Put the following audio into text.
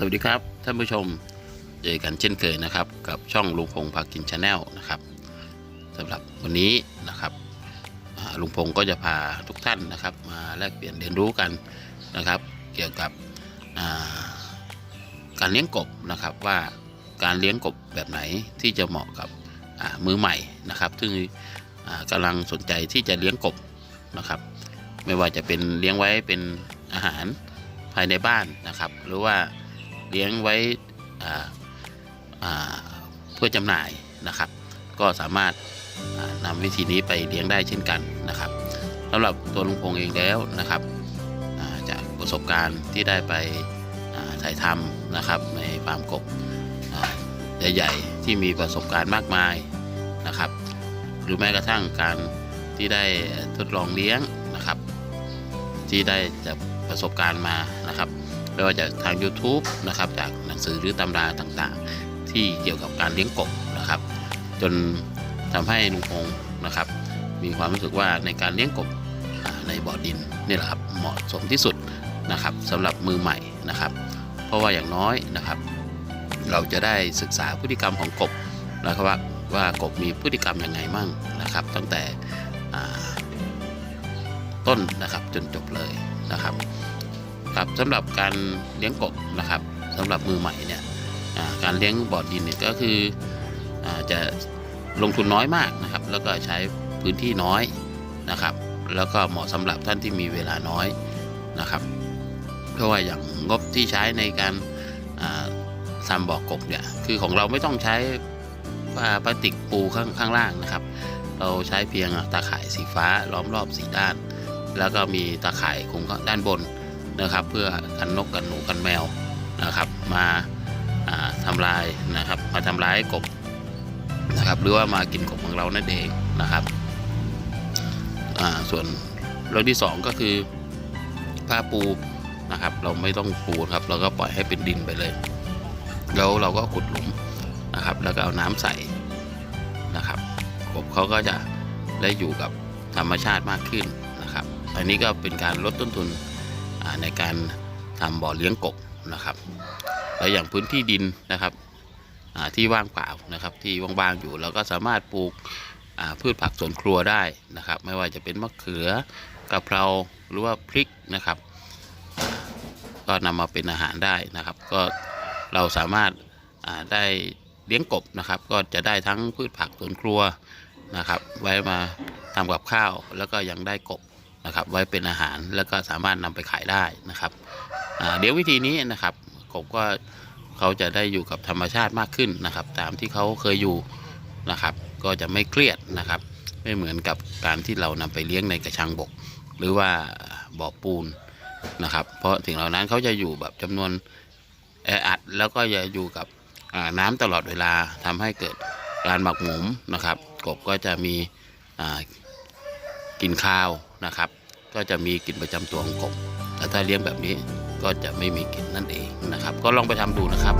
สวัสดีครับท่านผู้ชมเจอกันเช่นเคยนะครับ กับช่องลุงพงพากินชาแนลนะครับสำหรับวันนี้นะครับลุงพงก็จะพาทุกท่านนะครับ มาแลกเปลี่ยนเรียนรู้กันนะครับ เกี่ยวกับการเลี้ยงกบนะครับว่าการเลี้ยงกบแบบไหนที่จะเหมาะกับมือใหม่นะครับ ซึ่งอ่ากำลังสนใจที่จะเลี้ยงกบนะครับ ไม่ว่าจะเป็นเลี้ยงไว้เป็นอาหารภายในบ้านนะครับ หรือว่า เลี้ยงไว้เพื่อจำหน่ายนะครับ ก็สามารถนำวิธีนี้ไปเลี้ยงได้เช่นกันนะครับสำหรับตัวลุงพงเองแล้วนะครับาจากประสบการณ์ที่ได้ไปถ่ายทำนะครับในฟาร์มกบใหญ่ๆที่มีประสบการณ์มากมายนะครับ หรือแม้กระทั่งการที่ได้ทดลองเลี้ยงนะครับ ที่ได้จากประสบการณ์มานะครับ ไม่ว่าจากทาง YouTube นะครับจากหนังสือหรือตำราต่างๆ ที่เกี่ยวกับการเลี้ยงกบนะครับ จนทำให้ลุงพงศ์นะครับ มีความรู้สึกว่าในการเลี้ยงกบในบ่อดินนี่แหละครับเหมาะสมที่สุดนะครับสำหรับมือใหม่นะครับ เพราะว่าอย่างน้อยนะครับ เราจะได้ศึกษาพฤติกรรมของกบนะครับว่าว่ากบมีพฤติกรรมยังไงมั่งนะครับ ตั้งแต่ต้นนะครับจนจบเลยนะครับ ครับสำหรับการเลี้ยงกบนะครับสำหรับมือใหม่เนี่ยการเลี้ยงบ่อดินเนี่ยก็คืออจะลงทุนน้อยมากนะครับ แล้วก็ใช้พื้นที่น้อยนะครับ แล้วก็เหมาะสำหรับท่านที่มีเวลาน้อยนะครับ เพราะว่าอย่างงบที่ใช้ในการทำบ่อกบเนี่ยคือของเราไม่ต้องใช้ผ้าพลาสติกปูข้างข้างล่างนะครับ เราใช้เพียงตาข่ายสีฟ้าล้อมรอบสีด้าน แล้วก็มีตาข่ายคงด้านบน นะครับ เพื่อกันนกกันหนูกันแมวนะครับ มาอ่าทำลายนะครับ มาทำร้ายกบนะครับ หรือว่ามากินกบของเรานั่นเองนะครับส่วนเรื่องที่สองก็คือผ้าปูนะครับ เราไม่ต้องปูครับ เราก็ปล่อยให้เป็นดินไปเลย แล้วเราก็ขุดหลุมนะครับ แล้วก็เอาน้ำใส่นะครับกบเขาก็จะได้อยู่กับธรรมชาติมากขึ้นนะครับ อันนี้ก็เป็นการลดต้นทุน ในการทำบ่อเลี้ยงกบนะครับ แล้วอย่างพื้นที่ดินนะครับที่ว่างเปล่านะครับ ที่ว่างๆอยู่เราก็สามารถปลูกพืชผักสวนครัวได้นะครับ ไม่ว่าจะเป็นมะเขือกะเพราหรือว่าพริกนะครับ ก็นำมาเป็นอาหารได้นะครับ ก็เราสามารถได้เลี้ยงกบนะครับ ก็จะได้ทั้งพืชผักสวนครัวนะครับ ไว้มาทำกับข้าวแล้วก็ยังได้กบ นะครับ ไว้เป็นอาหารแล้วก็สามารถนำไปขายได้นะครับเดี๋ยววิธีนี้นะครับกบก็เขาจะได้อยู่กับธรรมชาติมากขึ้นนะครับ ตามที่เขาเคยอยู่นะครับ ก็จะไม่เครียดนะครับ ไม่เหมือนกับการที่เรานำไปเลี้ยงในกระชังบก หรือว่าบ่อปูนนะครับ เพราะสิ่งเหล่านั้นเขาจะอยู่แบบจำนวนแออัดแล้วก็จะอยู่กับน้ำตลอดเวลาทำให้เกิดการหมักหมมนะครับ กบก็จะมีอ่า กลิ่นคาวนะครับ ก็จะมีกลิ่นประจำตัวของกบแต่ถ้าเลี้ยงแบบนี้ก็จะไม่มีกลิ่นนั่นเองนะครับ ก็ลองไปทำดูนะครับ